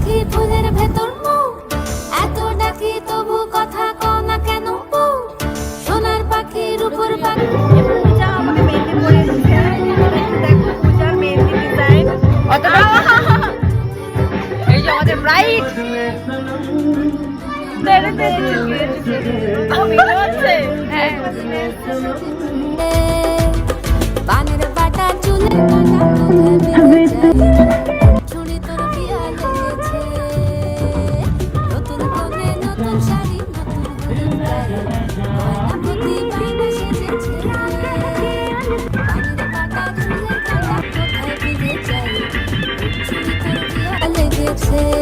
পাখি ফুলের ভেতর মৌ। এত ডাকি তবু কথা কনা না কেন সোনার পাখির উপর পাখি এই যে আমাদের ব্রাইট বানের বাটা চুলে take